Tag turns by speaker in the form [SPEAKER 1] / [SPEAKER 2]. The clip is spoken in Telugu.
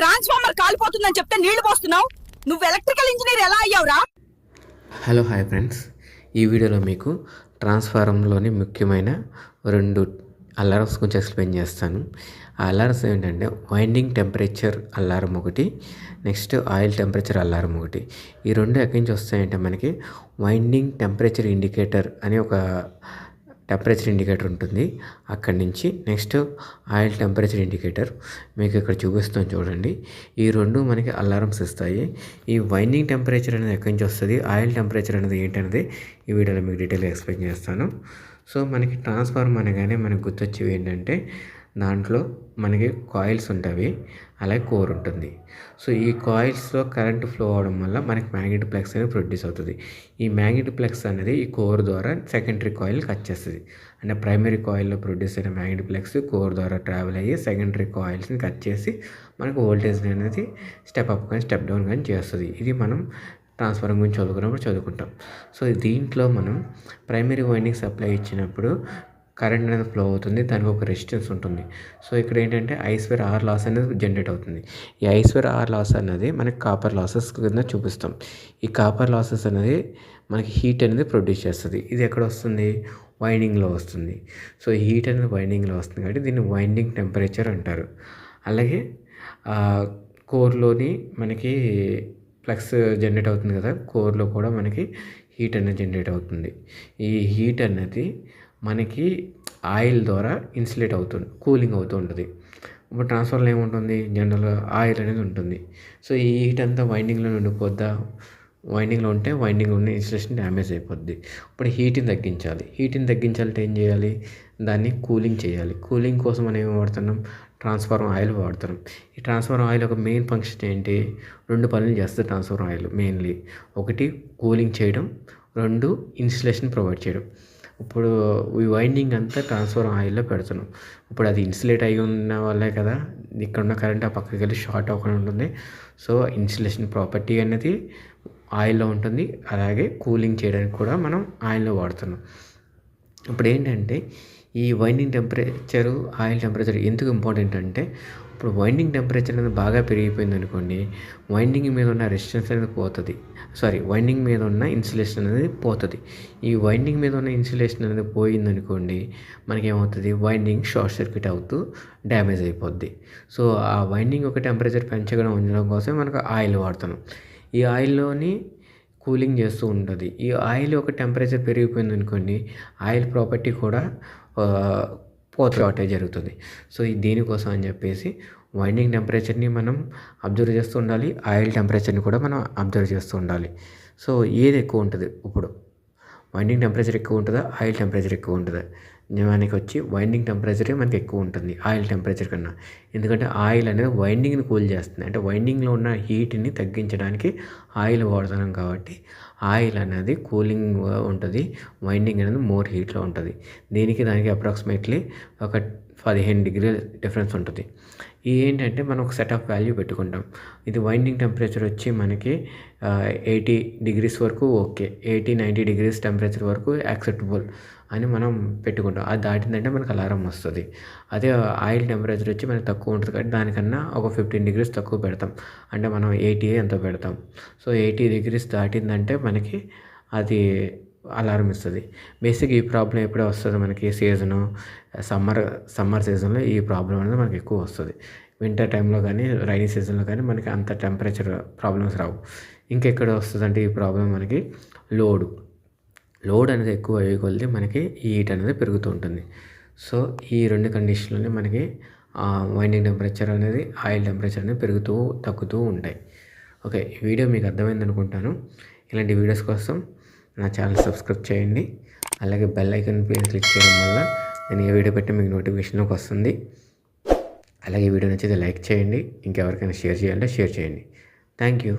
[SPEAKER 1] ట్రాన్స్ఫార్మర్ కాలిపోతుందని చెప్తే నీళ్ళు పోస్తున్నావు? నువ్వు ఎలక్ట్రికల్ ఇంజనీర్ ఎలా అయ్యావురా?
[SPEAKER 2] హలో హాయ్ ఫ్రెండ్స్ ఈ వీడియోలో మీకు ట్రాన్స్ఫారంలోని ముఖ్యమైన రెండు అలారమ్స్ గురించి ఎక్స్ప్లెయిన్ చేస్తాను. ఆ అలారమ్స్ ఏంటంటే వైండింగ్ టెంపరేచర్ అల్లారం ఒకటి నెక్స్ట్ ఆయిల్ టెంపరేచర్ అల్లారం ఒకటి. ఈ రెండు ఎక్కడి నుంచి వస్తాయంటే మనకి వైండింగ్ టెంపరేచర్ ఇండికేటర్ అని ఒక టెంపరేచర్ ఇండికేటర్ ఉంటుంది. అక్కడి నుంచి నెక్స్ట్ ఆయిల్ టెంపరేచర్ ఇండికేటర్ మీకు ఇక్కడ చూపిస్తాను చూడండి. ఈ రెండు మనకి అలారమ్స్ ఇస్తాయి. ఈ వైండింగ్ టెంపరేచర్ అనేది ఎక్కడి నుంచి వస్తుంది? ఆయిల్ టెంపరేచర్ అనేది ఏంటనేది ఈ వీడియోలో మీకు డీటెయిల్గా ఎక్స్ప్లెయిన్ చేస్తాను. సో మనకి ట్రాన్స్ఫార్మర్ అనగానే మనకు గుర్తొచ్చేవి ఏంటంటే దాంట్లో మనకి కాయిల్స్ ఉంటాయి. అలాగే కోర్ ఉంటుంది. సో ఈ కాయిల్స్లో కరెంట్ ఫ్లో అవడం వల్ల మనకి మ్యాగ్నెట్ ప్లెక్స్ అనేది ప్రొడ్యూస్ అవుతుంది. ఈ మ్యాగ్నెట్ ప్లెక్స్ అనేది ఈ కోర్ ద్వారా సెకండరీ కాయిల్ కట్ చేస్తుంది అంటే ప్రైమరీ కాయిల్లో ప్రొడ్యూస్ అయిన మ్యాగ్నెట్ ప్లెక్స్ కోర్ ద్వారా ట్రావెల్ అయ్యి సెకండరీ కాయిల్స్ని కట్ చేసి మనకు వోల్టేజ్ అనేది స్టెప్ అప్ కానీ స్టెప్ డౌన్ కానీ చేస్తుంది. ఇది మనం ట్రాన్స్ఫార్మర్ గురించి చదువుకున్నప్పుడు చదువుకుంటాం. సో దీంట్లో మనం ప్రైమరీ వైండింగ్ సప్లై ఇచ్చినప్పుడు కరెంట్ అనేది ఫ్లో అవుతుంది దానికి ఒక రెసిస్టెన్స్ ఉంటుంది. సో ఇక్కడ ఏంటంటే ఐస్వేర్ ఆర్ లాస్ అనేది జనరేట్ అవుతుంది. ఈ ఐస్వేర్ ఆర్ లాస్ అనేది మనకి కాపర్ లాసెస్ కింద చూపిస్తాం. ఈ కాపర్ లాసెస్ అనేది మనకి హీట్ అనేది ప్రొడ్యూస్ చేస్తుంది. ఇది ఎక్కడ వస్తుంది? వైండింగ్లో వస్తుంది. సో హీట్ అనేది వైండింగ్లో వస్తుంది కాబట్టి దీన్ని వైండింగ్ టెంపరేచర్ అంటారు. అలాగే కోర్లోని మనకి ఫ్లక్స్ జనరేట్ అవుతుంది కదా కోర్లో కూడా మనకి హీట్ అనేది జనరేట్ అవుతుంది. ఈ హీట్ అనేది మనకి ఆయిల్ ద్వారా ఇన్సులేట్ అవుతుంది కూలింగ్ అవుతూ ఉంటుంది. ఇప్పుడు ట్రాన్స్ఫర్లో ఏముంటుంది? జనరల్గా ఆయిల్ అనేది ఉంటుంది. సో ఈ హీట్ అంతా వైండింగ్లో ఉండిపోద్దా? వైండింగ్లో ఉంటే వైండింగ్ ఉన్న ఇన్సులేషన్ డ్యామేజ్ అయిపోద్ది. ఇప్పుడు హీట్ని తగ్గించాలి. హీట్ని తగ్గించాలంటే ఏం చేయాలి? దాన్ని కూలింగ్ చేయాలి. కూలింగ్ కోసం మనం ఏం వాడుతున్నాం? ట్రాన్స్ఫార్మర్ ఆయిల్ వాడుతున్నాం. ఈ ట్రాన్స్ఫార్మర్ ఆయిల్ ఒక మెయిన్ ఫంక్షన్ ఏంటి? రెండు పనులు చేస్తుంది ట్రాన్స్ఫార్మర్ ఆయిల్ మెయిన్లీ. ఒకటి కూలింగ్ చేయడం రెండు ఇన్సులేషన్ ప్రొవైడ్ చేయడం. ఇప్పుడు ఈ వైండింగ్ అంతా ట్రాన్స్ఫార్మర్ ఆయిల్లో పెడుతున్నాం. ఇప్పుడు అది ఇన్సులేట్ అయి ఉన్న వల్లే కదా ఇక్కడ ఉన్న కరెంట్ ఆ పక్కకి వెళ్ళి షార్ట్ అవ్వకుండా ఉంటుంది. సో ఇన్సులేషన్ ప్రాపర్టీ అనేది ఆయిల్లో ఉంటుంది. అలాగే కూలింగ్ చేయడానికి కూడా మనం ఆయిల్లో వాడుతున్నాం. ఇప్పుడు ఏంటంటే ఈ వైండింగ్ టెంపరేచరు ఆయిల్ టెంపరేచర్ ఎందుకు ఇంపార్టెంట్ అంటే ఇప్పుడు వైండింగ్ టెంపరేచర్ అనేది బాగా పెరిగిపోయింది అనుకోండి వైండింగ్ మీద ఉన్న రెసిస్టెన్స్ అనేది పోతుంది. సారీ వైండింగ్ మీద ఉన్న ఇన్సులేషన్ అనేది పోతుంది. ఈ వైండింగ్ మీద ఉన్న ఇన్సులేషన్ అనేది పోయిందనుకోండి మనకేమవుతుంది? వైండింగ్ షార్ట్ సర్క్యూట్ అవుతూ డ్యామేజ్ అయిపోద్ది. సో ఆ వైండింగ్ ఒక టెంపరేచర్ పెంచడం ఉండడం కోసం మనకు ఆయిల్ వాడుతున్నాం. ఈ ఆయిల్లోని కూలింగ్ చేస్తూ ఉంటుంది. ఈ ఆయిల్ ఒక టెంపరేచర్ పెరిగిపోయింది అనుకోండి ఆయిల్ ప్రాపర్టీ కూడా పోత షార్టేజ్ జరుగుతుంది. సో ఇది దీనికోసం అని చెప్పేసి వైండింగ్ టెంపరేచర్ని మనం అబ్జర్వ్ చేస్తూ ఉండాలి. ఆయిల్ టెంపరేచర్ని కూడా మనం అబ్జర్వ్ చేస్తూ ఉండాలి. సో ఏది ఎక్కువ ఉంటుంది? ఇప్పుడు వైండింగ్ టెంపరేచర్ ఎక్కువ ఉంటుందా? ఆయిల్ టెంపరేచర్ ఎక్కువ ఉంటుందా? మనకి వచ్చి వైండింగ్ టెంపరేచరే మనకి ఎక్కువ ఉంటుంది ఆయిల్ టెంపరేచర్ కన్నా. ఎందుకంటే ఆయిల్ అనేది వైండింగ్ని కూల్ చేస్తుంది. అంటే వైండింగ్లో ఉన్న హీట్ని తగ్గించడానికి ఆయిల్ వాడుతున్నాం కాబట్టి ఆయిల్ అనేది కూలింగ్ ఉంటుంది వైండింగ్ అనేది మోర్ హీట్లో ఉంటుంది. దీనికి దానికి అప్రాక్సిమేట్లీ ఒక పదిహేను డిగ్రీ డిఫరెన్స్ ఉంటుంది. ఇది ఏంటంటే మనం ఒక సెట్ ఆఫ్ వాల్యూ పెట్టుకుంటాం. ఇది వైండింగ్ టెంపరేచర్ వచ్చి మనకి ఎయిటీ డిగ్రీస్ వరకు okay eighty ninety degrees temperature వరకు యాక్సెప్టబుల్ అని మనం పెట్టుకుంటాం. అది దాటిందంటే మనకు అలారం వస్తుంది. అదే ఆయిల్ టెంపరేచర్ వచ్చి మనకి తక్కువ ఉంటుంది కాబట్టి దానికన్నా ఒక ఫిఫ్టీన్ డిగ్రీస్ తక్కువ పెడతాం. అంటే మనం ఎయిటీ ఎంత పెడతాం. సో ఎయిటీ డిగ్రీస్ దాటిందంటే మనకి అది అలారం ఇస్తుంది. బేసిక్ ఈ ప్రాబ్లం ఎప్పుడే వస్తుంది మనకి సీజను సమ్మర్ సమ్మర్ సీజన్లో ఈ ప్రాబ్లం అనేది మనకి ఎక్కువ వస్తుంది. వింటర్ టైంలో కానీ రైనీ సీజన్లో కానీ మనకి అంత టెంపరేచర్ ప్రాబ్లమ్స్ రావు. ఇంకెక్కడ వస్తుందంటే ఈ ప్రాబ్లం మనకి లోడు. లోడ్ అనేది ఎక్కువ అయ్యే కొద్దీ మనకి హీట్ అనేది పెరుగుతూ ఉంటుంది. సో ఈ రెండు కండిషన్లోనే మనకి వైండింగ్ టెంపరేచర్ అనేది ఆయిల్ టెంపరేచర్ అనేది పెరుగుతూ తగ్గుతూ ఉంటాయి. ఓకే ఈ వీడియో మీకు అర్థమైంది అనుకుంటాను. ఇలాంటి వీడియోస్ కోసం నా ఛానల్ సబ్స్క్రైబ్ చేయండి. అలాగే బెల్ ఐకన్ పైన క్లిక్ చేయడం వల్ల నేను ఏ వీడియో పెట్టి మీకు నోటిఫికేషన్లోకి వస్తుంది. అలాగే వీడియో నచ్చితే లైక్ చేయండి. ఇంకెవరికైనా షేర్ చేయాలంటే షేర్ చేయండి. Thank you.